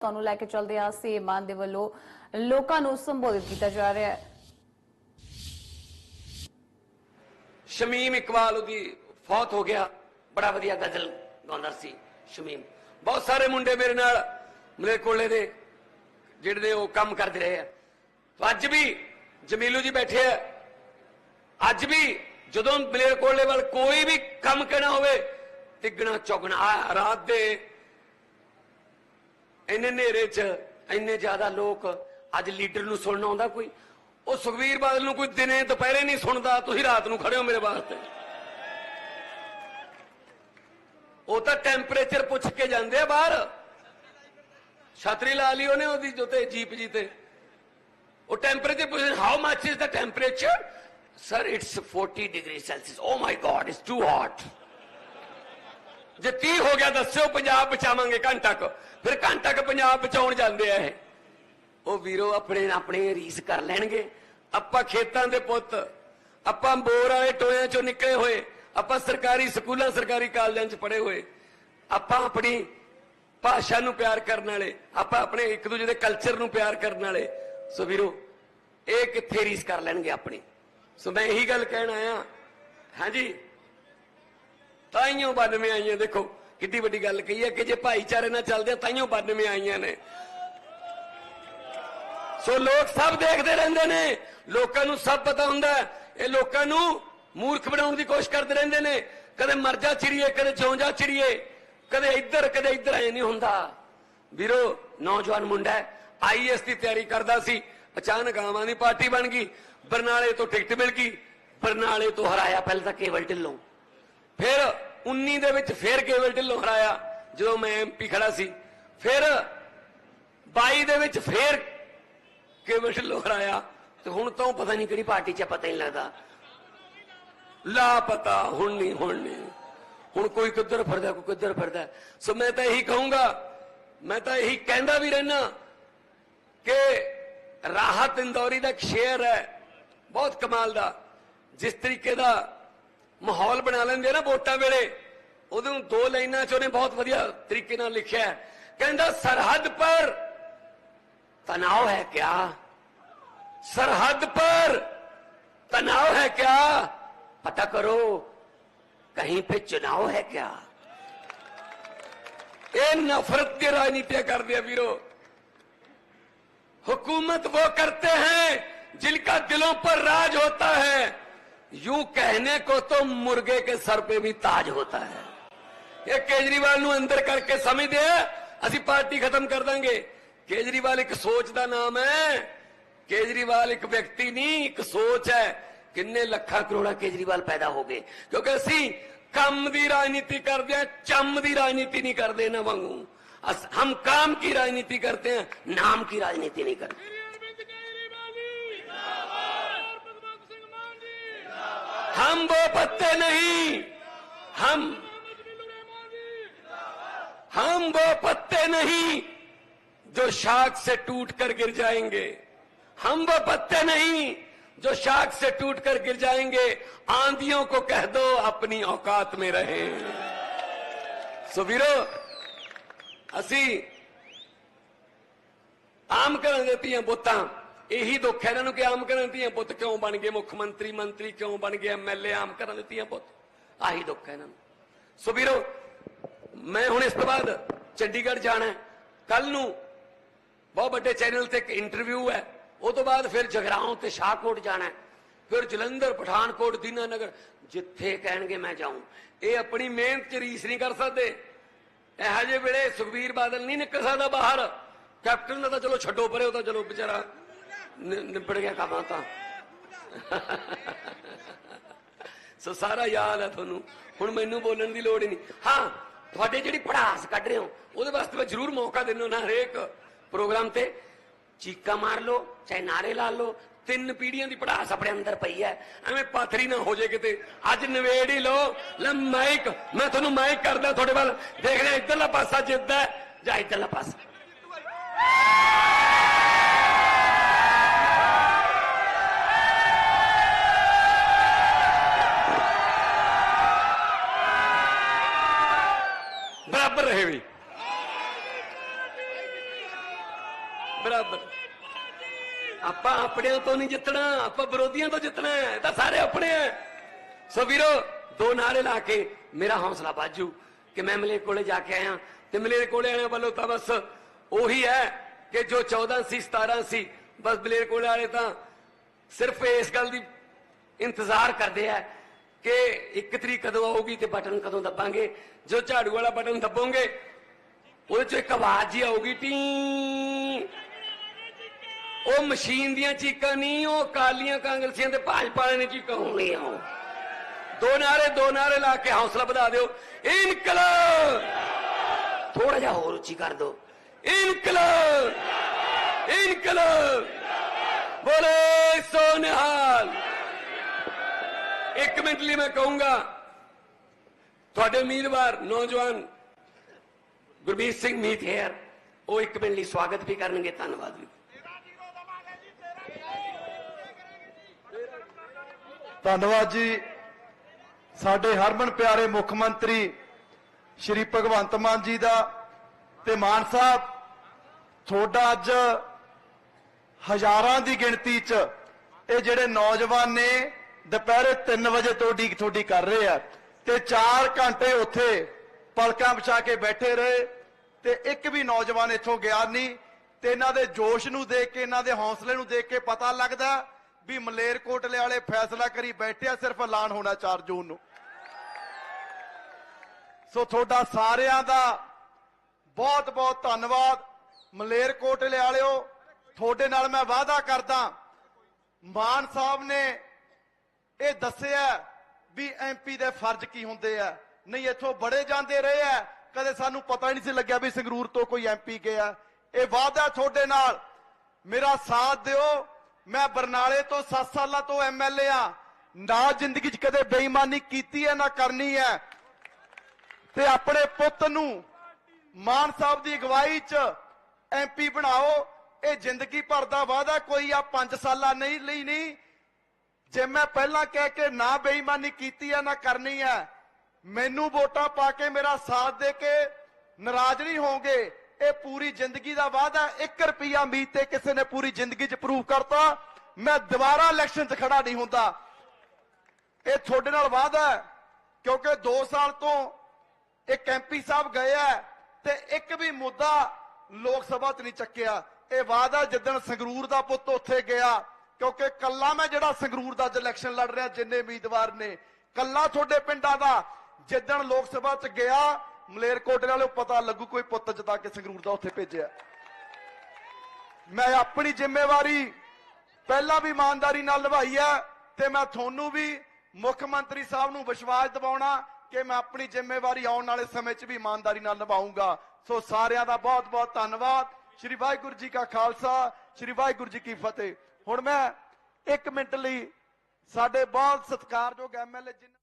ਤੁਹਾਨੂੰ ਲੈ ਕੇ ਚੱਲਦੇ ਆ ਸੀ ਦੇ ਵੱਲੋਂ ਲੋਕਾਂ ਨੂੰ ਸੰਬੋਧਿਤ ਕੀਤਾ ਜਾ ਰਿਹਾ ਹੈ। ਸ਼ਮੀਮ ਇਕਬਾਲ ਉਹਦੀ ਫੌਤ ਹੋ ਗਿਆ। ਬੜਾ ਵਧੀਆ ਗਜ਼ਲ ਗਾਉਂਦਾ ਸੀ ਸ਼ਮੀਮ। ਬਹੁਤ ਸਾਰੇ ਮੁੰਡੇ ਮੇਰੇ ਨਾਲ ਮਲੇਰਕੋਟਲੇ ਦੇ, ਜਿਹੜੇ ਨੇ ਉਹ ਕੰਮ ਕਰਦੇ ਰਹੇ ਆ। ਅੱਜ ਵੀ ਜਮੀਲੂ ਜੀ ਬੈਠੇ ਆ। ਅੱਜ ਵੀ ਜਦੋਂ ਮਲੇਰ ਕੋਲੇ ਵੱਲ ਕੋਈ ਵੀ ਕੰਮ ਕਹਿਣਾ ਹੋਵੇ ਤਿੱਗਣਾ ਚੌਗਣਾ ਰਾਤ ਦੇ ਇੰਨੇ ਹਨੇਰੇ 'ਚ, ਇੰਨੇ ਜ਼ਿਆਦਾ ਲੋਕ ਅੱਜ ਲੀਡਰ ਨੂੰ ਸੁਣਨ ਆਉਂਦਾ ਕੋਈ? ਉਹ ਸੁਖਵੀਰ ਬਾਦਲ ਨੂੰ ਕੋਈ ਦਿਨੇ ਦੁਪਹਿਰੇ ਨਹੀਂ ਸੁਣਦਾ, ਤੁਸੀਂ ਰਾਤ ਨੂੰ ਖੜੇ ਹੋ ਮੇਰੇ ਵਾਸਤੇ। ਉਹ ਤਾਂ ਟੈਂਪਰੇਚਰ ਪੁੱਛ ਕੇ ਜਾਂਦੇ ਆ ਬਾਹਰ। ਛਤਰੀ ਲਾ ਲਈ ਉਹਨੇ ਉਹਦੀ ਜੋਤੇ ਜੀਪ ਜੀ ਤੇ। ਉਹ ਟੈਂਪਰੇਚਰ ਪੁੱਛਦੇ how much is the temperature sir it's 40 degree Celsius oh my god it's too hot ਜੇ 30 ਹੋ ਗਿਆ ਦੱਸਿਓ ਪੰਜਾਬ ਬਚਾਵਾਂਗੇ, ਘੰਟਾ ਕੁ। ਫਿਰ ਘੰਟਾ ਕੁ ਪੰਜਾਬ ਬਚਾਉਣ ਜਾਂਦੇ ਆ ਇਹ। ਉਹ ਵੀਰੋ ਆਪਣੇ ਆਪਣੇ ਰੀਸ ਕਰ ਲੈਣਗੇ। ਆਪਾਂ ਖੇਤਾਂ ਦੇ ਪੁੱਤ, ਆਪਾਂ ਬੋਰ ਵਾਲੇ ਟੋਇਆਂ ਚੋਂ ਨਿਕਲੇ ਹੋਏ, ਆਪਾਂ ਸਰਕਾਰੀ ਸਕੂਲਾਂ, ਸਰਕਾਰੀ ਕਾਲਜਾਂ 'ਚ ਪੜ੍ਹੇ ਹੋਏ। ਆਪਾਂ ਆਪਣੀ ਭਾਸ਼ਾ ਨੂੰ ਪਿਆਰ ਕਰਨ ਵਾਲੇ, ਆਪਾਂ ਆਪਣੇ ਇੱਕ ਦੂਜੇ ਦੇ ਕਲਚਰ ਨੂੰ ਪਿਆਰ ਕਰਨ ਵਾਲੇ। ਸੋ ਵੀਰੋ, ਇਹ ਕਿੱਥੇ ਰੀਸ ਕਰ ਲੈਣਗੇ ਆਪਣੀ? ਸੋ ਮੈਂ ਇਹੀ ਗੱਲ ਕਹਿਣ ਆਇਆ। ਹਾਂਜੀ? ਤਾਈਓ 92 ਆਈਆਂ ਦੇਖੋ, ਕਿੱਡੀ ਵੱਡੀ ਗੱਲ ਕਹੀ ਹੈ ਕਿ ਜੇ ਭਾਈਚਾਰੇ ਨਾਲ ਚੱਲਦੇ ਆ, ਤਾਈਓ 92 ਆਈਆਂ ਨੇ। ਸੋ ਲੋਕ ਸਭ ਦੇਖਦੇ ਰਹਿੰਦੇ ਨੇ, ਲੋਕਾਂ ਨੂੰ ਸਭ ਪਤਾ ਹੁੰਦਾ ਇਹ ਲੋਕਾਂ ਨੂੰ ਮੂਰਖ ਬਣਾਉਣ ਦੀ ਕੋਸ਼ਿਸ਼ ਕਰਦੇ ਰਹਿੰਦੇ ਨੇ। ਕਦੇ ਮਰ ਜਾ ਚਿੜੀਏ, ਕਦੇ ਜਿਉਂ ਜਾ ਚਿੜੀਏ, ਕਦੇ ਇੱਧਰ ਕਦੇ ਇੱਧਰ, ਐ ਨਹੀਂ ਹੁੰਦਾ। ਵੀਰੋ, ਨੌਜਵਾਨ ਮੁੰਡਾ ਹੈ ਆਈਐਸ ਦੀ ਤਿਆਰੀ ਕਰਦਾ ਸੀ, ਅਚਾਨਕ ਆਮ ਆਦਮੀ ਪਾਰਟੀ ਬਣ ਗਈ, ਬਰਨਾਲੇ ਤੋਂ ਟਿਕਟ ਮਿਲ ਗਈ, ਬਰਨਾਲੇ ਤੋਂ ਹਰਾਇਆ ਪਹਿਲਾਂ ਤਾਂ ਕੇਵਲ ਢਿੱਲੋਂ। ਫਿਰ 19 ਦੇ ਵਿੱਚ ਫਿਰ ਕੇਵਲ ਢਿੱਲੋਂ ਹਰਾਇਆ, ਜਦੋਂ ਮੈਂ ਐਮਪੀ ਖੜਾ ਸੀ। ਫਿਰ 22 ਦੇ ਵਿੱਚ ਫਿਰ ਕੇਵਲ ਢਿੱਲੋਂ ਹਰਾਇਆ। ਤੇ ਹੁਣ ਤਾਂ ਪਤਾ ਨਹੀਂ ਕਿਹੜੀ ਪਾਰਟੀ 'ਚ ਪਤਾ ਹੀ ਨਹੀਂ ਲੱਗਦਾ। ਲਾਪਤਾ, ਹੁਣ ਨਹੀਂ ਹੁਣ ਨਹੀਂ। ਹੁਣ ਕੋਈ ਕਿੱਧਰ ਫਿਰਦਾ, ਕੋਈ ਕਿੱਧਰ ਫਿਰਦਾ। ਸੋ ਮੈਂ ਤਾਂ ਇਹੀ ਕਹੂੰਗਾ, ਮੈਂ ਤਾਂ ਇਹੀ ਕਹਿੰਦਾ ਵੀ ਰਹਿਣਾ ਕਿ ਰਾਹਤ ਇੰਦੌਰੀ ਦਾ ਇੱਕ ਸ਼ੇਰ ਹੈ, ਬਹੁਤ ਕਮਾਲ ਦਾ। ਜਿਸ ਤਰੀਕੇ ਦਾ ਮਾਹੌਲ ਬਣਾ ਲੈਂਦੇ ਨਾ ਵੋਟਾਂ ਵੇਲੇ ਉਹਦੇ ਨੂੰ ਦੋ ਲਾਈਨਾਂ ਚ ਉਹਨੇ ਬਹੁਤ ਵਧੀਆ ਤਰੀਕੇ ਨਾਲ ਲਿਖਿਆ ਹੈ। ਕਹਿੰਦਾ ਸਰਹੱਦ ਪਰ ਤਣਾਅ ਹੈ ਕਿਆ सरहद पर तनाव है क्या पता करो कहीं पे चुनाव है क्या ये नफरत की राजनीतियां कर दिया वीरो हुकूमत वो करते हैं जिनका दिलों पर राज होता है यूं कहने को तो मुर्गे के सर पे भी ताज होता है ਇਹ ਕੇਜਰੀਵਾਲ ਨੂੰ ਅੰਦਰ ਕਰਕੇ ਸਮਝਦੇ ਆ ਅਸੀਂ ਪਾਰਟੀ ਖਤਮ ਕਰ ਦਾਂਗੇ ਕੇਜਰੀਵਾਲ ਇੱਕ ਸੋਚ ਦਾ ਨਾਮ ਹੈ ਕੇਜਰੀਵਾਲ ਇੱਕ ਵਿਅਕਤੀ ਨਹੀਂ ਇੱਕ ਸੋਚ ਹੈ ਕਿੰਨੇ ਲੱਖਾਂ ਕਰੋੜਾਂ ਕੇਜਰੀਵਾਲ ਪੈਦਾ ਹੋ ਗਏ ਕਿਉਂਕਿ ਅਸੀਂ ਕੰਮ ਦੀ ਰਾਜਨੀਤੀ ਕਰਦੇ ਆ ਚੰਮ ਦੀ ਰਾਜਨੀਤੀ ਨਹੀਂ ਕਰਦੇ ਨਾ ਵਾਂਗੂ ਅਸ- ਹਮ काम की राजनीति करते हैं नाम की राजनीति नहीं करते हम वो पत्ते नहीं। हम हम वो पत्ते नहीं जो शाख से टूट कर गिर जाएँगे। हम वो पत्ते नहीं जो शाख से टूट कर गिर जाएँगे। आंधियों को कह दो अपनी औकात में रहे। सुबीरो असी आम कर देती हैं बुत्ता ਇਹੀ ਦੁੱਖ ਹੈ ਇਹਨਾਂ ਨੂੰ ਕਿ ਆਮ ਕਰਨ ਦੇ ਧੀਆਂ ਪੁੱਤ। ਕਿਉਂ ਬਣ ਗਏ ਮੁੱਖ ਮੰਤਰੀ ਮੰਤਰੀ ਕਿਉਂ ਬਣ ਗਏ ਐਮਐਲਏ ਆਮ ਕਰਨ ਦੇ ਧੀਆਂ ਪੁੱਤ। ਆਹੀ ਦੁੱਖ ਹੈ ਇਹਨਾਂ ਨੂੰ। ਸੋ ਵੀਰੋ, ਮੈਂ ਹੁਣ ਇਸ ਤੋਂ ਬਾਅਦ ਚੰਡੀਗੜ੍ਹ ਜਾਣਾ ਕੱਲ ਨੂੰ ਬਹੁਤ ਵੱਡੇ ਚੈਨਲ ਤੇ ਇੱਕ ਇੰਟਰਵਿਊ ਹੈ। ਉਹ ਤੋਂ ਬਾਅਦ ਫਿਰ ਜਗਰਾਉਂ ਤੇ ਸ਼ਾਹਕੋਟ ਜਾਣਾ ਫਿਰ ਜਲੰਧਰ, ਪਠਾਨਕੋਟ, ਦੀਨਾਨਗਰ, ਜਿੱਥੇ ਕਹਿਣਗੇ ਮੈਂ ਜਾਊਂ। ਇਹ ਆਪਣੀ ਮਿਹਨਤ ਚ ਰੀਸ ਨਹੀਂ ਕਰ ਸਕਦੇ। ਇਹੋ ਜਿਹੇ ਵੇਲੇ ਸੁਖਬੀਰ ਬਾਦਲ ਨਹੀਂ ਨਿਕਲ ਸਕਦਾ ਬਾਹਰ। ਕੈਪਟਨ ਦਾ ਤਾਂ ਚਲੋ ਛੱਡੋ ਪਰੇ, ਉਹ ਤਾਂ ਚਲੋ ਵਿਚਾਰਾ ਨਿਬੜ ਗਿਆ ਕੰਮ ਤਾਂ। ਸੋ ਸਾਰਾ ਯਾਦ ਹੈ ਤੁਹਾਨੂੰ। ਹੁਣ ਮੈਨੂੰ ਬੋਲਣ ਦੀ ਲੋੜ ਹੀ ਨਹੀਂ। ਹਾਂ, ਤੁਹਾਡੇ ਜਿਹੜੀ ਪੜਾਸ ਕੱਢ ਰਹੇ ਹੋ, ਉਹਦੇ ਵਾਸਤੇ ਮੈਂ ਜ਼ਰੂਰ ਮੌਕਾ ਦਿੰਦਾ ਨਾ ਹਰੇਕ ਪ੍ਰੋਗਰਾਮ ਤੇ। ਚੀਕਾ ਮਾਰ ਲਓ, ਚਾਹੇ ਨਾਰੇ ਲਾ ਲਓ, ਤਿੰਨ ਪੀੜੀਆਂ ਦੀ ਪੜਾਸ ਆਪਣੇ ਅੰਦਰ ਪਈ ਹੈ। ਐਵੇਂ ਪਾਥਰੀ ਨਾ ਹੋ ਜੇ ਕਿਤੇ। ਅੱਜ ਨਵੇੜ ਹੀ ਲਓ। ਲੈ ਮਾਈਕ, ਮੈਂ ਤੁਹਾਨੂੰ ਮਾਈਕ ਕਰਦਾ ਤੁਹਾਡੇ ਵੱਲ। ਦੇਖਦੇ ਹਾਂ ਇੱਧਰਲਾ ਪਾਸਾ ਜਿੱਤਦਾ ਹੈ, ਜਾਂ ਇੱਧਰਲਾ ਪਾਸਾ। ਬਰਾਬਰ। ਆਪਾਂ ਆਪਣਿਆਂ ਤੋਂ ਨਹੀਂ ਜਿੱਤਣਾ, ਆਪਾਂ ਵਿਰੋਧੀਆਂ ਤੋਂ ਜਿੱਤਣਾ ਹੈ ਤਾਂ ਸਾਰੇ ਆਪਣੇ ਹੈ। ਸੋ ਵੀਰੋ, ਦੋ ਨਾਰੇ ਲਾ ਕੇ ਮੇਰਾ ਹੌਸਲਾ ਬਾਜੂ ਕਿ ਮੈਂ ਮਲੇ ਕੋਲੇ ਜਾ ਕੇ ਆਇਆ। ਤੇ ਮਲੇ ਕੋਲੇ ਆਣੇ ਵੱਲੋਂ ਤਾਂ ਬਸ ਉਹੀ ਹੈ ਕਿ ਜੋ 14 ਸੀ 17 ਸੀ, ਬਸ ਬਲੇਰ ਕੋਲੇ ਵਾਲੇ ਤਾਂ ਸਿਰਫ ਇਸ ਗੱਲ ਦੀ ਇੰਤਜ਼ਾਰ ਕਰਦੇ ਆ ਕਿ ਇੱਕ ਤਰੀਕ ਕਦੋਂ ਆਊਗੀ ਤੇ ਬਟਨ ਕਦੋਂ ਦੱਬਾਂਗੇ। ਜੋ ਝਾੜੂ ਵਾਲਾ ਬਟਨ ਦੱਬੋਗੇ, ਉਹਦੇ ਚੋਂ ਇੱਕ ਆਵਾਜ਼ ਹੀ ਆਊਗੀ, ਟੀ। ਉਹ ਮਸ਼ੀਨ ਦੀਆਂ ਚੀਕਾਂ ਨਹੀਂ ਉਹ ਕਾਲੀਆਂ ਕਾਂਗਰਸੀਆਂ ਤੇ ਭਾਜਪਾ ਵਾਲਿਆਂ ਨੇ ਚੀਕਾਂ ਹੋਣੀਆਂ। ਉਹ। ਦੋ ਨਾਰੇ ਦੋ ਨਾਰੇ ਲਾ ਕੇ ਹੌਸਲਾ ਵਧਾ ਦਿਓ। ਇਨਕਲਾਬ! ਥੋੜਾ ਜਿਹਾ ਹੋਰ ਉੱਚੀ ਕਰ ਦਿਓ। ਇਨਕਲਾਬ! ਇਨਕਲਾਬ! ਬੋਲੇ ਸੋ ਨਿਹਾਲ ਇੱਕ ਮਿੰਟ ਲਈ ਮੈਂ ਕਹੂੰਗਾ, ਤੁਹਾਡੇ ਉਮੀਦਵਾਰ ਨੌਜਵਾਨ ਗੁਰਬੀਰ ਸਿੰਘ ਮੀਤ ਹੇਅਰ, ਉਹ ਇੱਕ ਮਿੰਟ ਲਈ ਸਵਾਗਤ ਵੀ ਕਰਨਗੇ। ਧੰਨਵਾਦ ਵੀ ਧੰਨਵਾਦ ਜੀ। ਸਾਡੇ ਹਰਮਨ ਪਿਆਰੇ ਮੁੱਖ ਮੰਤਰੀ ਸ਼੍ਰੀ ਭਗਵੰਤ ਮਾਨ ਜੀ ਦਾ ਤੇ ਮਾਨ ਸਾਹਿਬ, ਤੁਹਾਡਾ ਅੱਜ ਹਜ਼ਾਰਾਂ ਦੀ ਗਿਣਤੀ 'ਚ ਇਹ ਜਿਹੜੇ ਨੌਜਵਾਨ ਨੇ, ਦੁਪਹਿਰੇ 3 ਵਜੇ ਤੋਂ ਡੀਕ ਤੁਹਾਡੀ ਕਰ ਰਹੇ ਆ ਤੇ 4 ਘੰਟੇ ਉੱਥੇ ਪਲਕਾਂ ਵਿਛਾ ਕੇ ਬੈਠੇ ਰਹੇ ਤੇ ਇੱਕ ਵੀ ਨੌਜਵਾਨ ਇੱਥੋਂ ਗਿਆ ਨਹੀਂ ਤੇ ਇਹਨਾਂ ਦੇ ਜੋਸ਼ ਨੂੰ ਦੇਖ ਕੇ, ਇਹਨਾਂ ਦੇ ਹੌਸਲੇ ਨੂੰ ਦੇਖ ਕੇ ਪਤਾ ਲੱਗਦਾ ਵੀ ਮਲੇਰਕੋਟਲੇ ਵਾਲੇ ਫੈਸਲਾ ਕਰੀ ਬੈਠੇ ਆ ਸਿਰਫ ਐਲਾਨ ਹੋਣਾ 4 ਜੂਨ ਨੂੰ। ਸੋ ਤੁਹਾਡਾ ਸਾਰਿਆਂ ਦਾ ਬਹੁਤ ਬਹੁਤ ਧੰਨਵਾਦ। ਮਲੇਰਕੋਟਲੇ ਵਾਲਿਓ, ਤੁਹਾਡੇ ਨਾਲ ਮੈਂ ਵਾਅਦਾ ਕਰਦਾ, ਮਾਨ ਸਾਹਿਬ ਨੇ ਇਹ ਦੱਸਿਆ ਵੀ ਐਮਪੀ ਦੇ ਫਰਜ਼ ਕੀ ਹੁੰਦੇ ਆ। ਨਹੀਂ, ਇੱਥੋਂ ਬੜੇ ਜਾਂਦੇ ਰਹੇ ਆ। ਕਦੇ ਸਾਨੂੰ ਪਤਾ ਹੀ ਨਹੀਂ ਸੀ ਲੱਗਿਆ ਵੀ ਸੰਗਰੂਰ ਤੋਂ ਕੋਈ ਐਮਪੀ ਗਿਆ। ਇਹ ਵਾਅਦਾ ਤੁਹਾਡੇ ਨਾਲ। ਮੇਰਾ ਸਾਥ ਦਿਓ। ਮੈਂ ਬਰਨਾਲੇ ਤੋਂ 7 ਸਾਲਾਂ ਤੋਂ ਐਮਐਲਏ ਆ। ਨਾ ਜ਼ਿੰਦਗੀ 'ਚ ਕਦੇ ਬੇਈਮਾਨੀ ਕੀਤੀ ਹੈ, ਨਾ ਕਰਨੀ ਹੈ। ਤੇ ਆਪਣੇ ਪੁੱਤ ਨੂੰ ਮਾਨ ਸਾਹਿਬ ਦੀ ਅਗਵਾਈ 'ਚ ਐਮਪੀ ਬਣਾਓ। ਇਹ ਜ਼ਿੰਦਗੀ ਭਰ ਦਾ ਵਾਅਦਾ ਕੋਈ ਆ 5 ਸਾਲਾਂ ਨਹੀਂ, ਲਈ ਨਹੀਂ। ਜੇ ਮੈਂ ਪਹਿਲਾਂ ਕਹਿ ਕੇ ਨਾ ਬੇਈਮਾਨੀ ਕੀਤੀ ਹੈ, ਨਾ ਕਰਨੀ ਹੈ, ਮੈਨੂੰ ਵੋਟਾਂ ਪਾ ਕੇ ਮੇਰਾ ਸਾਥ ਦੇ ਕੇ ਨਾਰਾਜ਼ ਨਹੀਂ ਹੋਵੋਗੇ। ਇਹ ਪੂਰੀ ਜ਼ਿੰਦਗੀ ਦਾ ਵਾਅਦਾ 1 ਰੁਪਿਆ ਉਮੀਦ ਤੇ ਕਿਸੇ ਨੇ ਪੂਰੀ ਜ਼ਿੰਦਗੀ 'ਚ ਪ੍ਰੂਵ ਕਰਤਾ। ਮੈਂ ਦੁਬਾਰਾ ਇਲੈਕਸ਼ਨ 'ਚ ਖੜਾ ਨਹੀਂ ਹੁੰਦਾ। ਇਹ ਤੁਹਾਡੇ ਨਾਲ ਵਾਅਦਾ ਹੈ, ਕਿਉਂਕਿ 2 ਸਾਲ ਤੋਂ ਇੱਕ ਐਮਪੀ ਸਾਹਿਬ ਗਏ ਆ ਤੇ ਇੱਕ ਵੀ ਮੁੱਦਾ ਲੋਕ ਸਭਾ 'ਚ ਨਹੀਂ ਚੱਕਿਆ। ਇਹ ਵਾਅਦਾ ਜਿੱਦਣ ਸੰਗਰੂਰ ਦਾ ਪੁੱਤ ਉੱਥੇ ਗਿਆ, ਕਿਉਂਕਿ ਕੱਲਾ ਮੈਂ ਜਿਹੜਾ ਸੰਗਰੂਰ ਦਾ ਅੱਜ ਇਲੈਕਸ਼ਨ ਲੜ ਰਿਹਾ, ਜਿੰਨੇ ਉਮੀਦਵਾਰ ਨੇ, ਕੱਲਾ ਤੁਹਾਡੇ ਪਿੰਡਾਂ ਦਾ ਜਿੱਦਣ ਲੋਕ ਸਭਾ 'ਚ ਗਿਆ ਮਲੇਰਕੋਟਲੇ ਵਾਲੇ ਪਤਾ ਲੱਗੂ ਕੋਈ ਪੁੱਤ ਜਤਾ ਕੇ ਸੰਗਰੂਰ ਦਾ ਉੱਥੇ ਭੇਜਿਆ। ਮੈਂ ਆਪਣੀ ਜ਼ਿੰਮੇਵਾਰੀ ਪਹਿਲਾਂ ਵੀ ਇਮਾਨਦਾਰੀ ਨਾਲ ਨਿਭਾਈ ਹੈ ਤੇ ਮੈਂ ਤੁਹਾਨੂੰ ਵੀ ਮੁੱਖ ਮੰਤਰੀ ਸਾਹਿਬ ਨੂੰ ਵਿਸ਼ਵਾਸ ਦਿਵਾਉਣਾ ਕਿ ਮੈਂ ਆਪਣੀ ਜ਼ਿੰਮੇਵਾਰੀ ਆਉਣ ਵਾਲੇ ਸਮੇਂ 'ਚ ਵੀ ਇਮਾਨਦਾਰੀ ਨਾਲ ਨਿਭਾਉਂਗਾ ਸੋ ਸਾਰਿਆਂ ਦਾ ਬਹੁਤ ਬਹੁਤ ਧੰਨਵਾਦ। ਸ਼੍ਰੀ ਵਾਹਿਗੁਰੂ ਜੀ ਕਾ ਖਾਲਸਾ, ਸ਼੍ਰੀ ਵਾਹਿਗੁਰੂ ਜੀ ਕੀ ਫਤਿਹ। ਹੁਣ ਮੈਂ 1 ਮਿੰਟ ਲਈ ਸਾਡੇ ਬਹੁਤ ਸਤਿਕਾਰਯੋਗ ਐਮਐਲਏ ਜਿਨ੍ਹਾਂ